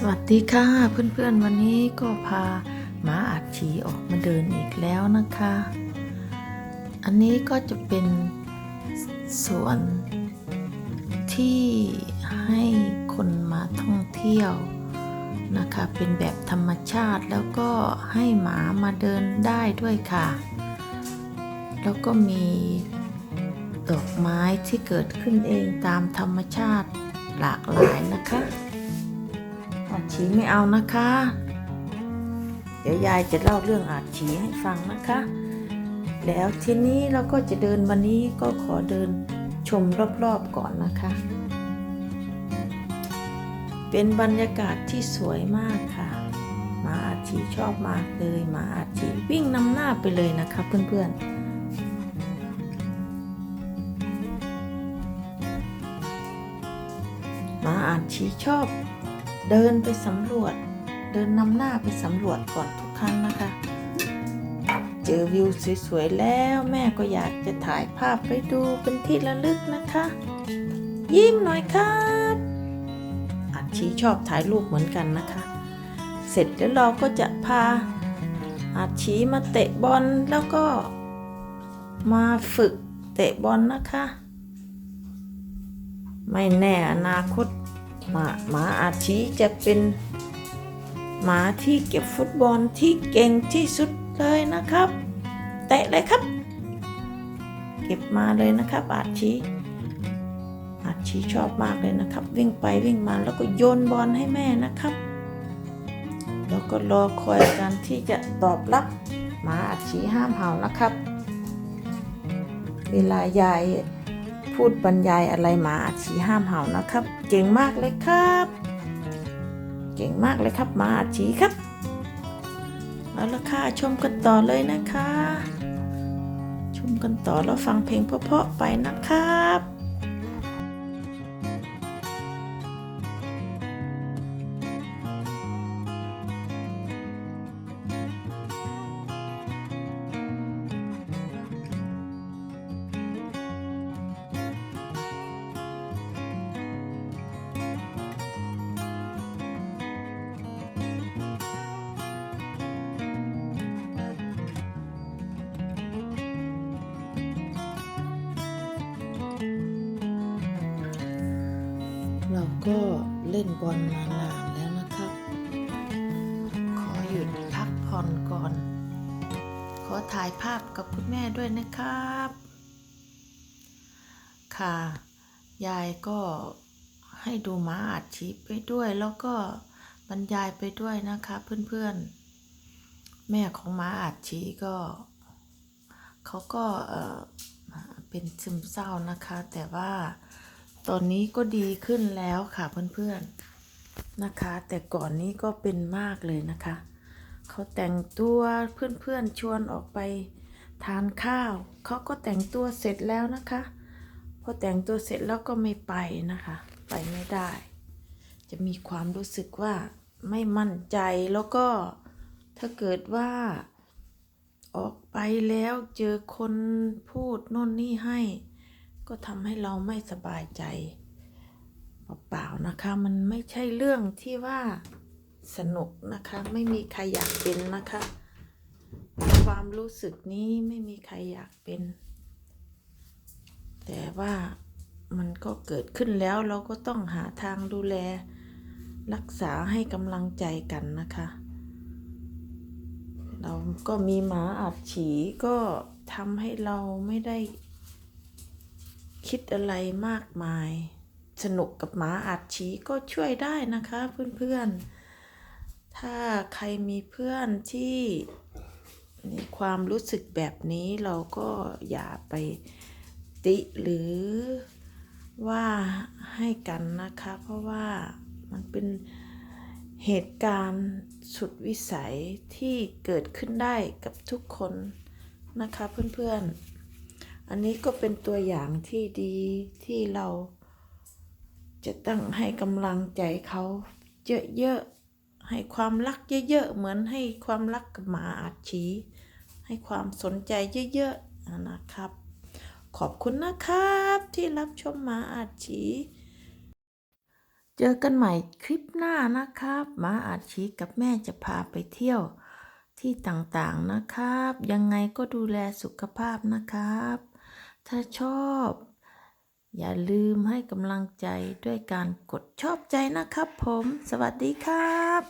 สวัสดีค่ะเพื่อนๆวันนี้ก็พาหมาอัดฉีออกมาเดินอีกแล้วนะคะ อันนี้ก็จะเป็นสวนที่ให้คนมาท่องเที่ยวนะคะ เป็นแบบธรรมชาติแล้วก็ให้หมามาเดินได้ด้วยค่ะ แล้วก็มีดอกไม้ที่เกิดขึ้นเองตามธรรมชาติหลากหลายนะคะ อาชีไม่เอานะคะ เดี๋ยวยายจะเล่าเรื่องอาชีให้ฟังนะคะ แล้วทีนี้เราก็จะเดินวันนี้ก็ขอเดินชมรอบๆก่อนนะคะ เป็นบรรยากาศที่สวยมากค่ะ มาอาชีชอบมากเลย มาอาชีวิ่งนำหน้าไปเลยนะคะเพื่อนๆมาอาชีชอบ เดินไปสำรวจ เดินนำหน้าไปสำรวจก่อนทุกครั้งนะคะ เจอวิวสวยๆแล้วแม่ก็อยากจะถ่ายภาพไปดูเป็นที่ระลึกนะคะ ยิ้มหน่อยครับอาชีชอบถ่ายรูปเหมือนกันนะคะ เสร็จแล้วเราก็จะพาอาชีมาเตะบอลแล้วก็มาฝึกเตะบอลนะคะ ไม่แน่อนาคต หมาหมาอาชีจะเป็นหมาที่เก็บฟุตบอลที่เก่งที่สุดเลยนะครับ เตะเลยครับ เก็บมาเลยนะครับ อาชีอาชีชอบมากเลยนะครับ วิ่งไปวิ่งมาแล้วก็โยนบอลให้แม่นะครับ แล้วก็รอคอยการที่จะตอบรับหมาอาชีห้ามเห่านะครับ เวลายาย พูดบรรยายอะไรมาอาชีห้ามเห่านะครับ เก่งมากเลยครับ เก่งมากเลยครับมาอาชีครับเอาละค่ะชมกันต่อเลยนะคะ ชมกันต่อแล้วฟังเพลงเพราะๆไปนะครับ เราก็เล่นบอลมานานแล้วนะครับ ขอหยุดพักผ่อนก่อน ขอถ่ายภาพกับคุณแม่ด้วยนะครับ ค่ะ ยายก็ให้ดูหมาอัดชีพไปด้วย แล้วก็บรรยายไปด้วยนะคะเพื่อนๆ แม่ของหมาอัดชีก็เขาก็เอ่อเป็นซึมเศร้านะคะ แต่ว่า ตอนนี้ก็ดีขึ้นแล้วค่ะเพื่อนๆนะคะ แต่ก่อนนี้ก็เป็นมากเลยนะคะ เขาแต่งตัวเพื่อนๆชวนออกไปทานข้าว เขาก็แต่งตัวเสร็จแล้วนะคะ พอแต่งตัวเสร็จแล้วก็ไม่ไปนะคะ ไปไม่ได้ จะมีความรู้สึกว่าไม่มั่นใจแล้วก็ถ้าเกิดว่าออกไปแล้วเจอคนพูดโน่นนี่ให้ ก็ทำให้เราไม่สบายใจเปล่าๆนะคะ มันไม่ใช่เรื่องที่ว่าสนุกนะคะ ไม่มีใครอยากเป็นนะคะ ความรู้สึกนี้ไม่มีใครอยากเป็น แต่ว่ามันก็เกิดขึ้นแล้วเราก็ต้องหาทางดูแล รักษาให้กำลังใจกันนะคะ เราก็มีหมาอัดฉีก็ทำให้เราไม่ได้ คิดอะไรมากมาย สนุกกับหมาอัดฉีก็ช่วยได้นะคะเพื่อนๆ ถ้าใครมีเพื่อนที่มีความรู้สึกแบบนี้เราก็อย่าไปติหรือว่าให้กันนะคะ เพราะว่ามันเป็นเหตุการณ์สุดวิสัยที่เกิดขึ้นได้กับทุกคนนะคะเพื่อนๆ อันนี้ก็เป็นตัวอย่างที่ดีที่เราจะต้องให้กำลังใจเขาเยอะๆ ให้ความรักเยอะๆ เหมือนให้ความรักกับหมาอาชีให้ความสนใจเยอะๆ นะครับ ขอบคุณนะครับที่รับชมหมาอาชีเจอกันใหม่คลิปหน้านะครับหมาอาชีกับแม่จะพาไปเที่ยวที่ต่างๆนะครับ ยังไงก็ดูแลสุขภาพนะครับ ถ้าชอบ อย่าลืมให้กำลังใจด้วยการกดชอบใจนะครับผม สวัสดีครับ